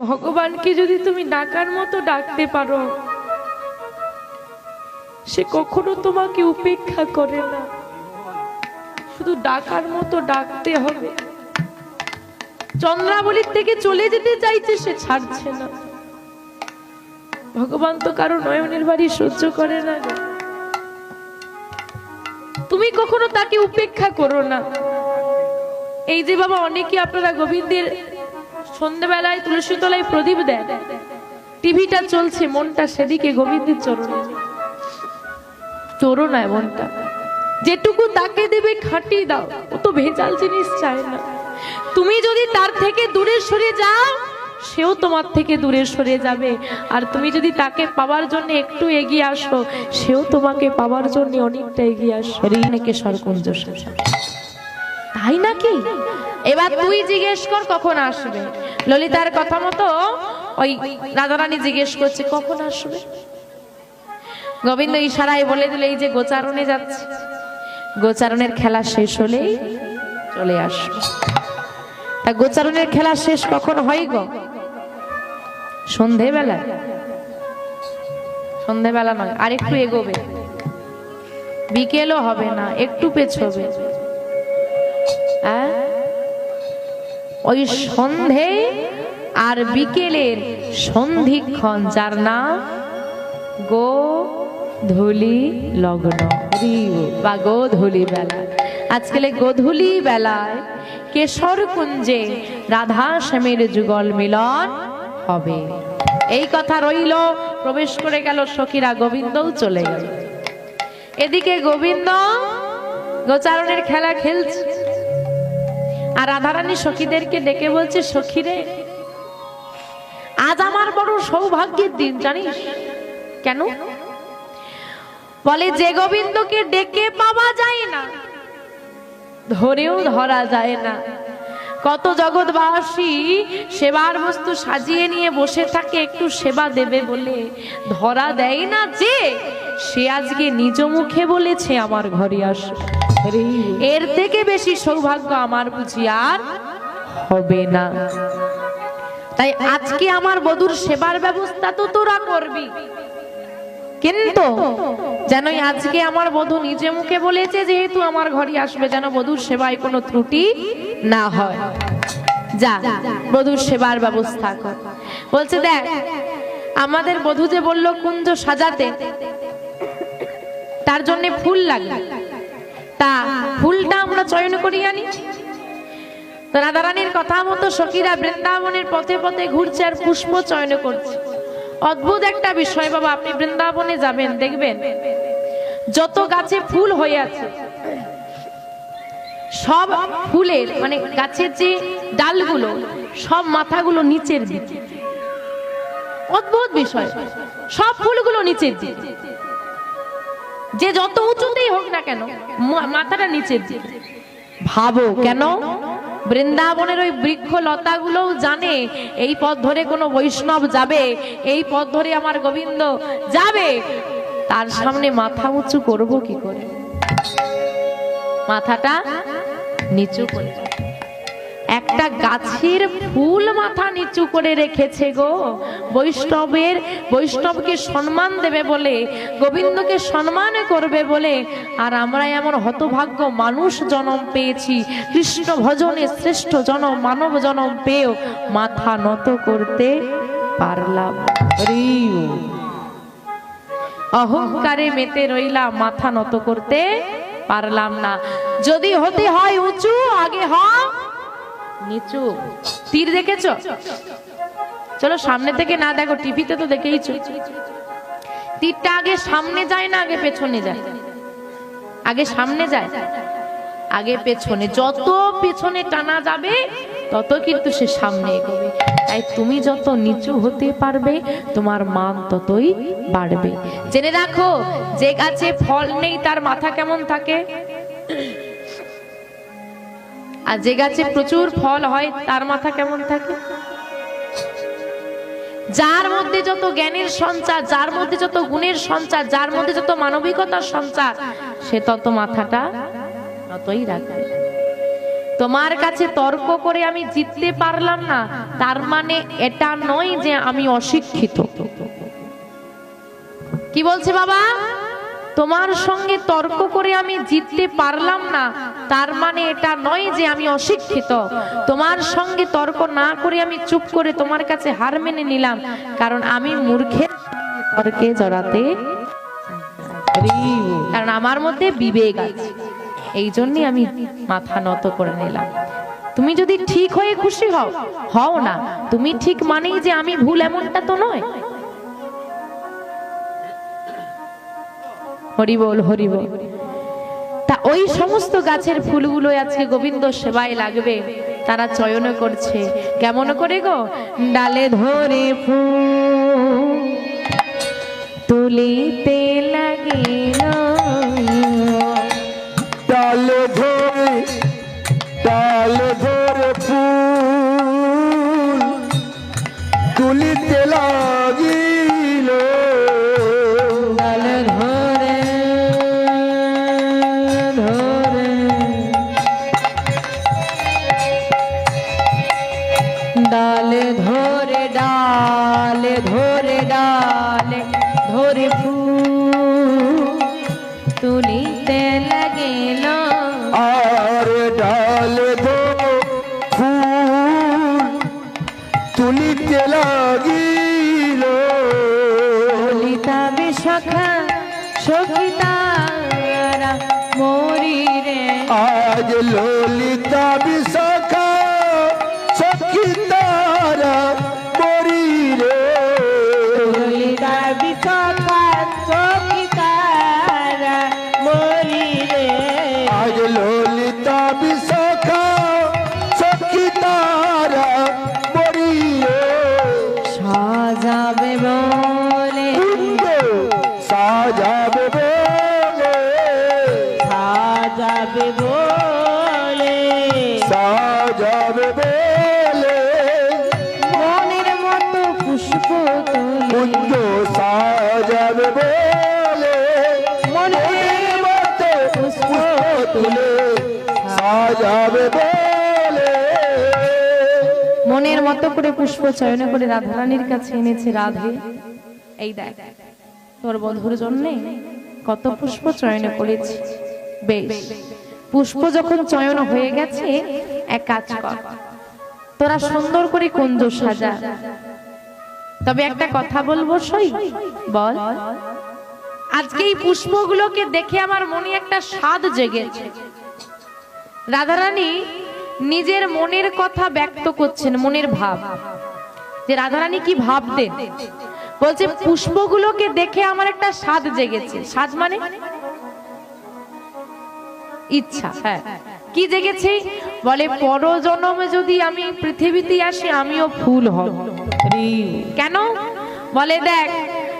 ভগবানকে যদি তুমি ডাকার মতো ডাকতে পারো, সে কখনো তোমাকে উপেক্ষা করে না। শুধু ডাকার মতো ডাকতে হবে। চন্দ্রাবলীর থেকে চলে যেতে চাইছে, সে ছাড়ছে না। ভগবান তো কারও নয়নের বাড়ি সহ্য করে না তুমি কখনো তাকে উপেক্ষা করো না। এই যে বাবা, অনেকে আপনারা গোবিন্দের সন্ধ্যেবেলায় তুলসী তলায় প্রদীপ দেন টিভিটা চলছে, মনটা সেদিকে গোবিন্দের চরণে। চোরো না মনটা। যেটুকু তাকে দেবে খাটি দাও, ও তো ভেজাল জিনিস চায় না। তুমি যদি তার থেকে দূরে সরে যাও, সেও তোমার থেকে দূরে সরে যাবে। আর তুমি যদি তাকে পাওয়ার জন্য একটু এগিয়ে আসো, সেও তোমাকে পাওয়ার জন্য অনেকটা এগিয়ে আসো ঋণকে সরকুঞ্জ তাই নাকি? এবার তুই জিজ্ঞেস কর কখন আসবে। ললিতার কথা মতো ওই রাধারানী জিজ্ঞেস করছে, কখন আসবে? গোবিন্দ ইশারায় বলে দিল, এই যে গোচারণে যাচ্ছে। গোচারণের খেলা শেষ হলেই চলে আসবে। তা গোচারণের খেলা শেষ কখন হয় গো? সন্ধেবেলা। সন্ধেবেলা নয় আর একটু এগোবে। বিকেলও হবে না, একটু পেছবে। ওই সন্ধে আর বিকেলের সন্ধিক্ষণ, যার নাম গো ধুলি লগ্ন। বা গোধূলি বেলা। আজকাল গোধূলি বেলায় কেশর কুঞ্জে রাধা শ্যামের যুগল মিলন হবে। এই কথা রইল, প্রবেশ করে গেল সখীরা, গোবিন্দও চলে গেল। এদিকে গোবিন্দ গোচারণের খেলা খেলছে। আর রাধারানী সখীদেরকে ডেকে বলছে, সখীরে, আজ আমার বড় সৌভাগ্যের দিন, জানিস? কেন? বলে, যে গোবিন্দকে ডেকে পাওয়া যায় না, ধরেও ধরা যায় না। কত জগৎবাসী সেবার বস্তু সাজিয়ে নিয়ে বসে থাকে, একটু সেবা দেবে বলে। ধরা দেয় না যে, সে আজকে নিজ মুখে বলেছে, আমার ঘরে আস এর থেকে বেশি সৌভাগ্য আমার বুঝি আর হবে না। তাই আজকে আমার বধুর সেবার ব্যবস্থা তো তোরা করবি। কিন্তু যেন আজকে আমার বধূ নিজে মুখে বলেছে, যেহেতু আমার ঘরে আসবে যেন বধুর সেবায় কোনো ত্রুটি না হয়। যা, বধূর সেবার ব্যবস্থা কর। বলছে, দেখ, আমাদের বধু যে বলল কুঞ্জ সাজাতে, তার জন্য ফুল লাগে তা ফুলটা আমরা চয়ন করি আনি। রাধারানীর কথা মতো সখীরা বৃন্দাবনের পথে পথে ঘুরছে আর পুষ্প চয়ন করছে। অদ্ভুত একটা বিষয় বাবা, আপনি বৃন্দাবনে যাবেন, দেখবেন। যত গাছে ফুল হয়ে আছে, সব ফুলের মানে গাছের যে ডালগুলো, সব মাথাগুলো নিচের দিকে। অদ্ভুত বিষয়। সব ফুলগুলো নিচের দিকে। যে যত উঁচুতেই হোক না কেন মাথাটা নিচের দিকে ভাবো, কেন? বৃন্দাবনের ওই বৃক্ষ লতাগুলোও জানে, এই পথ ধরে কোনো বৈষ্ণব যাবে, এই পথ ধরে আমার গোবিন্দ যাবে। তার সামনে মাথা উঁচু করব কি করে? মাথাটা নিচু করে। একটা গাছের ফুল মাথা নিচু করে রেখেছে গো। বৈষ্ণবের, বৈষ্ণবকে সম্মান দেবে বলে, গোবিন্দকে সম্মান করবে বলে। আর আমরা এমন হতভাগ্য মানুষ জনম পেয়েছি। কৃষ্ণ ভজনে শ্রেষ্ঠ জনম, মানব জনম পেয়েও মাথা নত করতে পারলাম। অহংকারে মেতে রইলাম, মাথা নত করতে পারলাম না। যদি হতে হয় উঁচু, আগে হ নিচু। তীর দেখেছ? চলো সামনে থেকে না দেখো টিভিতে তো দেখেইছো। তীরটা আগে সামনে যায় না আগে পেছনে যায়? আগে সামনে যায়? আগে পেছনে। যত পেছনে টানা যাবে, তত কিন্তু সে সামনে এগোবে। তাই তুমি যত নিচু হতে পারবে, তোমার মান ততই বাড়বে। জেনে রাখো, যে গাছে ফল নেই, তার মাথা কেমন থাকে? আর যে গাছে প্রচুর ফল হয়, তার মাথা কেমন থাকে? যার মধ্যে যত জ্ঞানের সঞ্চার, যার মধ্যে যত গুণের সঞ্চার, যার মধ্যে যত মানবিকতার সঞ্চার, সে তত মাথাটা ততই রাখবে তোমার কাছে তর্ক করে আমি জিততে পারলাম না, তার মানে এটা নয় যে আমি অশিক্ষিত। কি বলছে বাবা? তোমার সঙ্গে তর্ক করে আমি জিততে পারলাম না তার মানে এটা নয় যে আমি অশিক্ষিত। তোমার সঙ্গে তর্ক না করে আমি চুপ করে তোমার কাছে হার মেনে নিলাম। কারণ আমি মূর্খের তর্কে জড়াতে কারণ আমার মধ্যে বিবেক আছে। এই জন্যই আমি মাথা নত করে নিলাম। তুমি যদি ঠিক হয়ে খুশি হও হও না। তুমি ঠিক মানেই যে আমি ভুল এমনটা তো নয়। হরি বল হরি বল। ওই সমস্ত গাছের ফুলগুলো আজকে গোবিন্দ সেবায় লাগবে। তারা চয়ন করছে। কেমন করে গো? ডালে ধরে ফুল তুলিতে তুলিতে লাগিল। আর ডাল ফুল তুলিতে লাগিল। ললিতা সখা সখিতারা মরিরে। আজ ললিতা সাজাবে বলে। সাজাবে বলে। মনের মতো পুষ্প তুলে। কুন্দ সাজাবে বলে। মনের মতো পুষ্প তুলে সাজাবে বলে। মনের মতো করে পুষ্প চয়ন করে রাধারানীর কাছে এনেছে রাধে। এই দেখ তোর বন্ধুর জন্য কত পুষ্প চয়ন করেছি। বেশ। পুষ্প যখন চয়ন হয়ে গেছে, এক কাজ কর। তোরা সুন্দর করে কুঞ্জ সাজা। তবে একটা কথা বলব, সই? বল। আজকে এই পুষ্পগুলোকে দেখে আমার মনে একটা স্বাদ জেগেছে। রাধারানী নিজের মনের কথা ব্যক্ত করছেন, মনের ভাব। যে রাধারানী কি ভাবতেন? বলছে, পুষ্পগুলোকে দেখে আমার একটা স্বাদ জেগেছে। স্বাদ মানে? ইচ্ছা হ্যাঁ। কি জেগেছে বলে, পরজন্মে যদি আমি পৃথিবীতে আসি, আমিও ফুল হব। কেন? বলে, দেখ,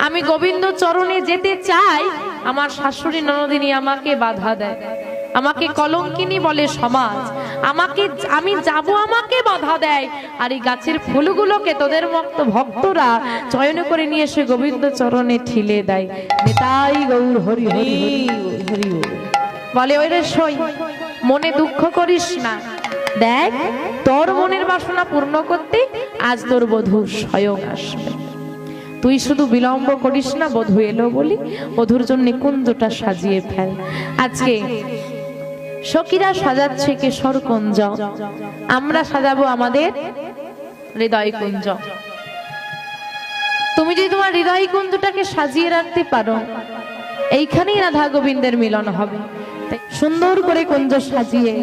আমি গোবিন্দ চরণে যেতে চাই, আমার শাশুড়ি ননদিনী আমাকে বাধা দেয়। আমাকে কলঙ্কিনী বলে সমাজ। আমাকে, আমি যাব আমাকে বাধা দেয়। আর এই গাছের ফুলগুলোকে তোদের মতো ভক্তরা চয়ন করে নিয়ে এসে গোবিন্দ চরণে ঠিলে দেয়। নেতাই গৌর হরি হরি হরি হরি। বলে ওই রে সই, মনে দুঃখ করিস না। দেখ, তোর মনের বাসনা পূর্ণ করতে আজ তোর বধূ স্বয়ং আসবে। তুই শুধু বিলম্ব করিস না, বধূ এলো বলি, বধুর জন্য কুঞ্জটা সাজিয়ে ফেল। আজকে সখীরা সাজাচ্ছে কেশর কুঞ্জ আমরা সাজাবো আমাদের হৃদয় কুঞ্জ। তুমি যদি তোমার হৃদয় কুঞ্জটাকে সাজিয়ে রাখতে পারো এইখানেই রাধা গোবিন্দের মিলন হবে। সুন্দর করে কুঞ্জ সাজিয়ে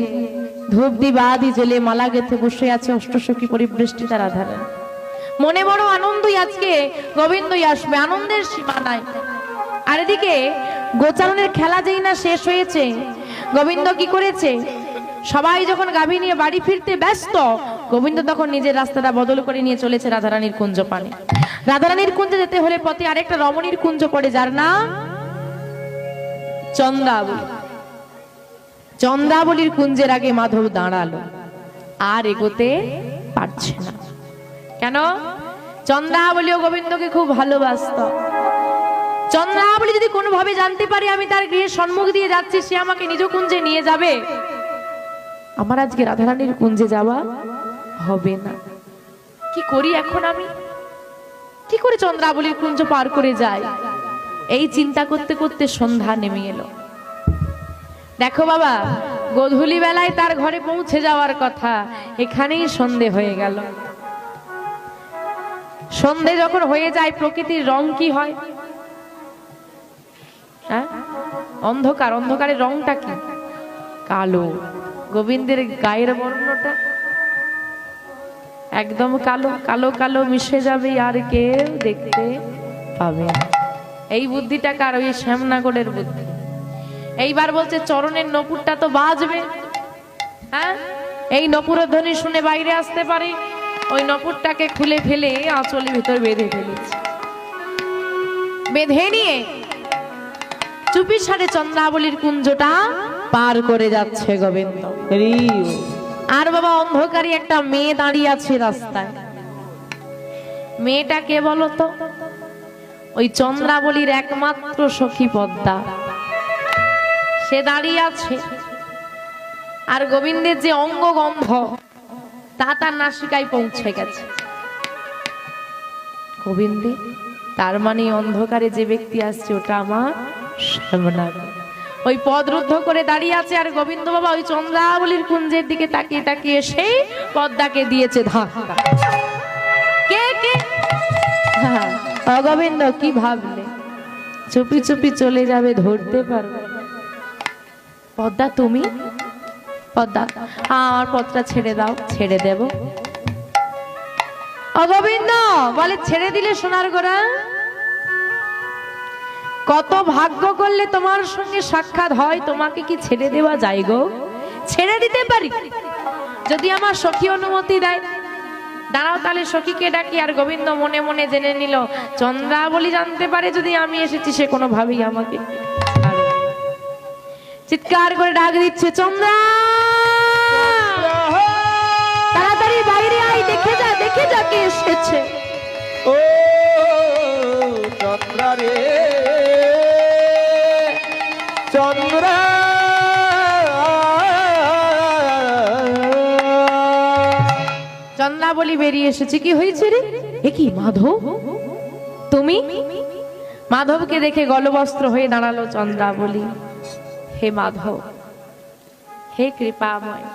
ধূপ দিবাদি জেলে মালা গেথে বসে আছে অষ্টসখী পরিবৃষ্টিতা রাধারা। মনে বড় আনন্দই আজকে গোবিন্দই আসবে, আনন্দের সীমা নাই আর এদিকে গোচারণের খেলা যেই না শেষ হয়েছে, গোবিন্দ কি করেছে? সবাই যখন গাভী নিয়ে বাড়ি ফিরতে ব্যস্ত, গোবিন্দ তখন নিজের রাস্তাটা বদল করে নিয়ে চলেছে রাধারানীর কুঞ্জ পানে। রাধারানীর কুঞ্জে যেতে হলে পথে আরেকটা রমণীর কুঞ্জ পড়ে, যার নাম চন্দ্রাবলী। চন্দ্রাবলীর কুঞ্জের আগে মাধব দাঁড়াল। আর এগোতে পারছে না। কেন? চন্দ্রাবলী ও গোবিন্দকে খুব ভালোবাসত। চন্দ্রাবলী যদি কোনোভাবে জানতে পারি আমি তার গৃহের সম্মুখ দিয়ে যাচ্ছি, সে আমাকে নিজ কুঞ্জে নিয়ে যাবে? আমার আজকে রাধারানীর কুঞ্জে যাওয়া হবে না। কি করি এখন আমি? কি করে চন্দ্রাবলীর কুঞ্জ পার করে যাই এই চিন্তা করতে করতে সন্ধ্যা নেমে এলো। দেখো বাবা, গোধূলি বেলায় তার ঘরে পৌঁছে যাওয়ার কথা, এখানেই সন্ধে হয়ে গেল। সন্ধে যখন হয়ে যায়, প্রকৃতির রং কি হয়? হ্যাঁ? অন্ধকার অন্ধকারের রংটা কি? কালো। গোবিন্দের গায়ের বর্ণটা একদম কালো কালো কালো মিশে যাবে, আর কেউ দেখতে পাবে না। এই বুদ্ধিটা কার? ওই শ্যামনাগরের বুদ্ধি। এইবার বলছে চরণের নপুরটা তো বাজবে। হ্যাঁ? এই নপুরের ধ্বনি শুনে বাইরে আসতে পারে। ওই নপুরটাকে খুলে ফেলে আঁচলের ভিতর বেঁধে ফেলেছে। বেঁধে নিয়ে চুপি সারে চন্দ্রাবলীর কুঞ্জটা পার করে যাচ্ছে গোবিন্দ। আর বাবা অন্ধকারী একটা মেয়ে দাঁড়িয়ে আছে রাস্তায়। মেয়েটা কে বলতো ওই চন্দ্রাবলীর একমাত্র সখী পদ্মা। সে দাঁড়িয়ে আছে। আর গোবিন্দের যে অঙ্গ গন্ধ তা তার নাসিকায় পৌঁছে গেছে। গোবিন্দে, তার মানে অন্ধকারে যে ব্যক্তি আসছে, ওটা আমার শ্যামনাগ ওই পদ রুদ্ধ করে দাঁড়িয়ে আছে, আর গোবিন্দ বাবা ওই চন্দ্রাবলীর কুঞ্জের দিকে তাকিয়ে তাকিয়ে সেই পদ্মাকে দিয়েছে ধাক্কা। অগোবিন্দ, কি ভাবলে? চুপি চুপি চলে যাবে, ধরতে পারবে পদ্মা, তুমি? পদ্মা আমার পদটা ছেড়ে দাও, ছেড়ে দেব। অগোবিন্দ, বলে ছেড়ে দিলে সোনার গোড়া? কত ভাগ্য করলে তোমার সঙ্গে সাক্ষাৎ হয়, তোমাকে কি ছেড়ে দেওয়া যায় গো? ছেড়ে দিতে পারি? যদি আমার সখী অনুমতি দেয় দাঁড়াও তাহলে সখীকে ডাকি আর গোবিন্দ মনে মনে জেনে নিল চন্দ্রাবলী জানতে পারে যদি আমি এসেছি সে কোনো কোনোভাবেই আমাকে চিৎকার করে ডাক দিচ্ছে চন্দ্রা! তাড়াতাড়ি বাইরে আয় দেখে যা দেখে যা কে এসেছে। ও! চন্দ্রাবলী বেরিয়ে এসেছে। কি হয়েছে রে? এ কি, মাধব? তুমি? মাধবকে দেখে গলবস্ত্র হয়ে দাঁড়াল চন্দ্রাবলী। হে মাধব, হে কৃপাময়।